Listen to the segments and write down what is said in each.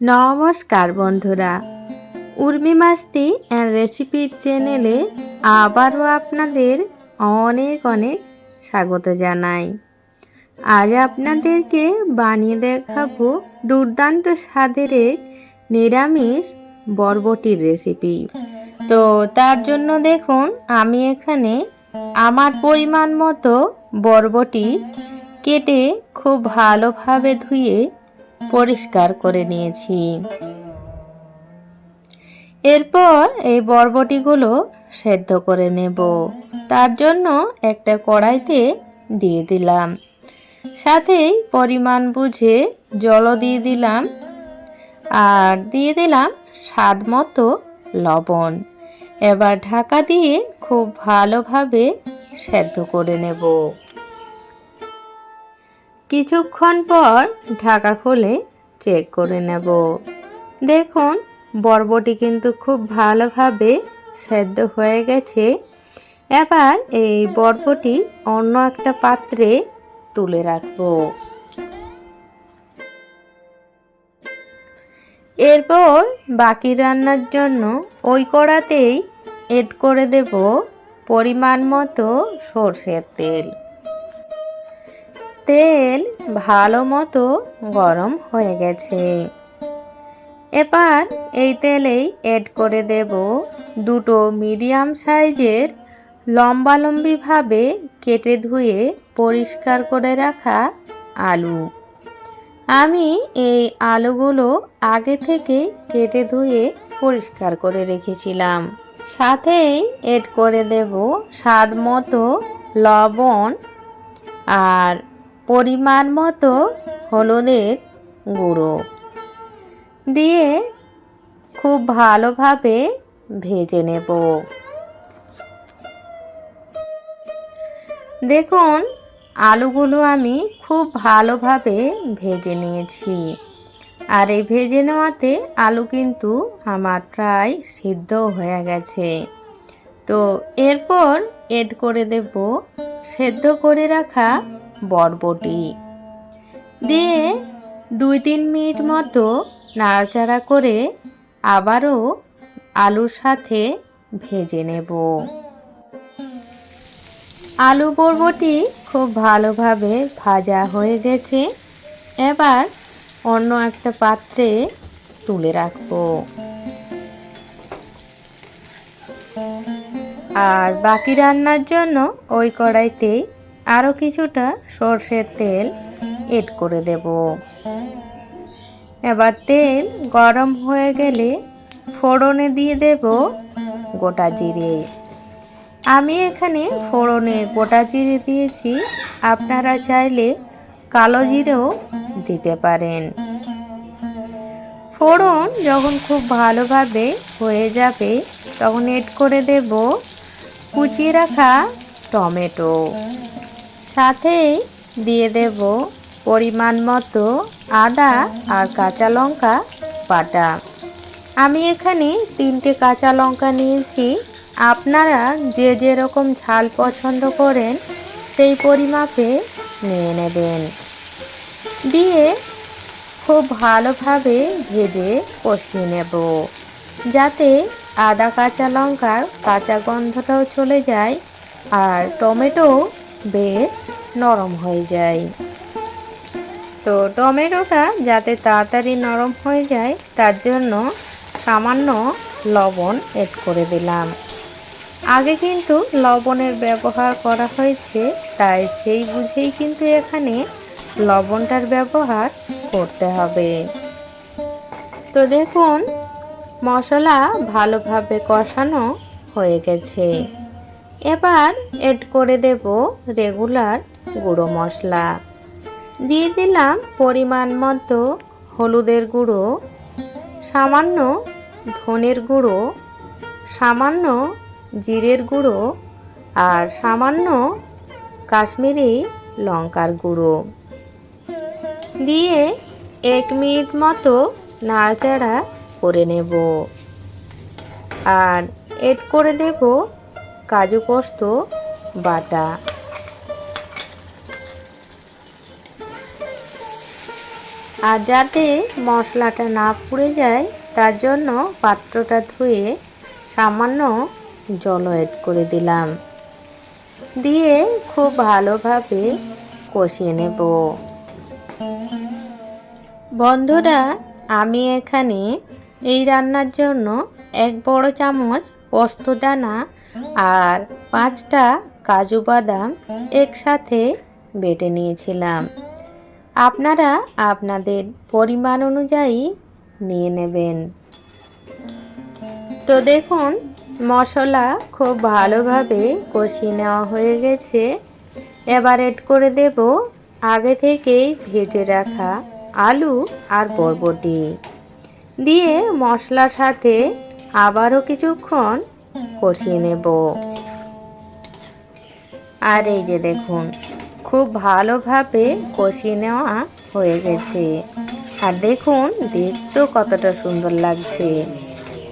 নমস্কার বন্ধুরা। উর্মি মাস্তি অ্যান্ড রেসিপির চ্যানেলে আবারও আপনাদের অনেক অনেক স্বাগত জানাই। আজ আপনাদেরকে বানিয়ে দেখাবো দুর্দান্ত স্বাদের এক নিরামিষ বরবটির রেসিপি তো তার জন্য দেখুন, আমি এখানে আমার পরিমাণ মতো বরবটি কেটে খুব ভালোভাবে ধুয়ে পরিষ্কার করে নিয়েছি। এরপর এই বরবটিগুলো সেদ্ধ করে নেব। তার জন্য একটা কড়াইতে দিয়ে দিলাম। সাথেই পরিমাণ বুঝে জলও দিয়ে দিলাম আর দিয়ে দিলাম স্বাদ মতো লবণ। এবার ঢাকা দিয়ে খুব ভালোভাবে সেদ্ধ করে নেব। কিছুক্ষণ পর ঢাকা খুলে চেক করে নেব। দেখুন, বরবটি কিন্তু খুব ভালোভাবে সেদ্ধ হয়ে গেছে। এবার এই বরবটি অন্য একটা পাত্রে তুলে রাখব। এরপর বাকি রান্নার জন্য ওই কড়াতেই এড করে দেব পরিমাণ মতো সর্ষের তেল। তেল ভালো মতো গরম হয়ে গেছে। এবার এই তেলেই এড করে দেব দুটো মিডিয়াম সাইজের লম্বালম্বিভাবে কেটে ধুয়ে পরিষ্কার করে রাখা আলু। আমি এই আলুগুলো আগে থেকে কেটে ধুয়ে পরিষ্কার করে রেখেছিলাম। সাথেই এড করে দেব স্বাদ মতো লবণ আর পরিমাণ মতো হলুদের গুঁড়ো দিয়ে খুব ভালোভাবে ভেজে নেব। দেখুন, আলুগুলো আমি খুব ভালোভাবে ভেজে নিয়েছি। আর এই ভেজে নেওয়াতে আলু কিন্তু আমার প্রায় সিদ্ধ হয়ে গেছে। তো এরপর এড করে দেব সেদ্ধ করে রাখা বরবটি। দিয়ে দুই তিন মিনিট মতো নাড়াচাড়া করে আবারও আলুর সাথে ভেজে নেব। আলু বরবটি খুব ভালোভাবে ভাজা হয়ে গেছে। এবার অন্য একটা পাত্রে তুলে রাখব। আর বাকি রান্নার জন্য ওই কড়াইতে আরও কিছুটা সর্ষের তেল এড করে দেব। এবার তেল গরম হয়ে গেলে ফোড়নে দিয়ে দেব গোটা জিরে। আমি এখানে ফোড়নে গোটা জিরে দিয়েছি, আপনারা চাইলে কালো জিরেও দিতে পারেন। ফোড়ন যখন খুব ভালোভাবে হয়ে যাবে, তখন এড করে দেব কুচিয়ে রাখা টমেটো। সাথেই দিয়ে দেব পরিমাণ মতো আদা আর কাঁচা লঙ্কা বাটা। আমি এখানে তিনটে কাঁচা লঙ্কা নিয়েছি। আপনারা যে যেরকম ঝাল পছন্দ করেন, সেই পরিমাপে নিয়ে নেবেন। দিয়ে খুব ভালোভাবে ভেজে কষিয়ে নেব, যাতে আদা, কাঁচা লঙ্কার কাঁচা গন্ধটাও চলে যায় আর টমেটো বেশ নরম হয়ে যায়। তো টমেটোটা যাতে তাড়াতাড়ি নরম হয়ে যায়, তার জন্য সামান্য লবণ এড করে দিলাম। আগে কিন্তু লবণের ব্যবহার করা হয়েছে, তাই সেই বুঝেই কিন্তু এখানে লবণটার ব্যবহার করতে হবে। তো দেখুন, মশলা ভালোভাবে কষানো হয়ে গেছে। এবার এড করে দেব রেগুলার গুঁড়ো মশলা। দিয়ে দিলাম পরিমাণ মতো হলুদের গুঁড়ো, সামান্য ধনের গুঁড়ো, সামান্য জিরের গুঁড়ো আর সামান্য কাশ্মীরি লঙ্কার গুঁড়ো। দিয়ে এক মিনিট মতো নাড়াচাড়া করে নেব। আর এড করে দেব কাজু পোস্ত, বাটা। আর যাতে মশলাটা না পুড়ে যায়, তার জন্য পাত্রটা ধুয়ে সামান্য জল এড করে দিলাম। দিয়ে খুব ভালোভাবে কষিয়ে নেব। বন্ধুরা, আমি এখানে এই রান্নার জন্য এক বড় চামচ পোস্তদানা আর পাঁচটা কাজু বাদাম একসাথে বেটে নিয়েছিলাম। আপনারা আপনাদের পরিমাণ অনুযায়ী নিয়ে নেবেন। তো দেখুন, মশলা খুব ভালোভাবে কষিয়ে নেওয়া হয়ে গেছে। এবার এড করে দেব আগে থেকেই ভেজে রাখা আলু আর বরবটি। দিয়ে মশলার সাথে আবারও কিছুক্ষণ কষিয়ে নেব। আর এই যে দেখুন, খুব ভালোভাবে কষিয়ে নেওয়া হয়ে গেছে। আর দেখুন, দেখতেও কতটা সুন্দর লাগছে।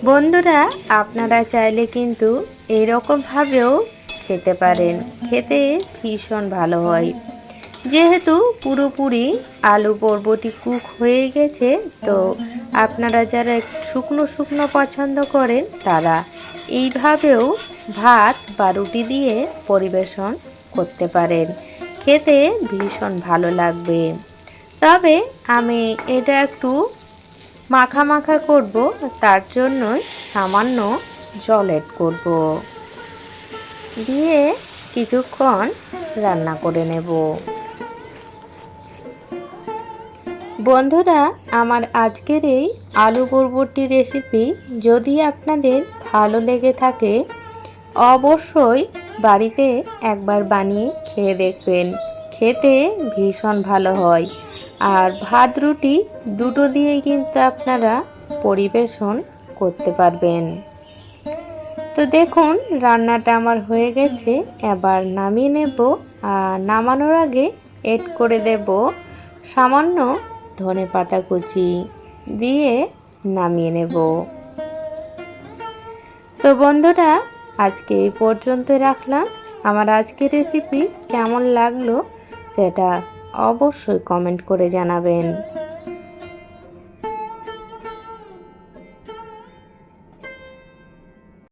বন্ধুরা, আপনারা চাইলে কিন্তু এরকমভাবেও খেতে পারেন। খেতে ভীষণ ভালো হয়। যেহেতু পুরোপুরি আলু বরবটি কুক হয়ে গেছে, তো আপনারা যারা শুকনো শুকনো পছন্দ করেন, তারা এইভাবেও ভাত বা রুটি দিয়ে পরিবেশন করতে পারেন। খেতে ভীষণ ভালো লাগবে। তবে আমি এটা একটু মাখা মাখা করব, তার জন্যই সামান্য জল এড করব। দিয়ে কিছুক্ষণ রান্না করে নেব। বন্ধুরা, আমার আজকের এই আলু বরবটি রেসিপি যদি আপনাদের ভালো লেগে থাকে, অবশ্যই বাড়িতে একবার বানিয়ে খেয়ে দেখবেন। খেতে ভীষণ ভালো হয়। আর ভাত, রুটি দুটো দিয়েই কিন্তু আপনারা পরিবেশন করতে পারবেন। তো দেখুন, রান্নাটা আমার হয়ে গেছে। এবার নামিয়ে নেব। আর নামানোর আগে এড করে দেব সামান্য ধনে পাতা কুচি দিয়ে নামিয়ে নেব। তো বন্ধুরা, আজকে এই পর্যন্ত রাখলাম। আমার আজকের রেসিপি কেমন লাগল সেটা অবশ্যই কমেন্ট করে জানাবেন।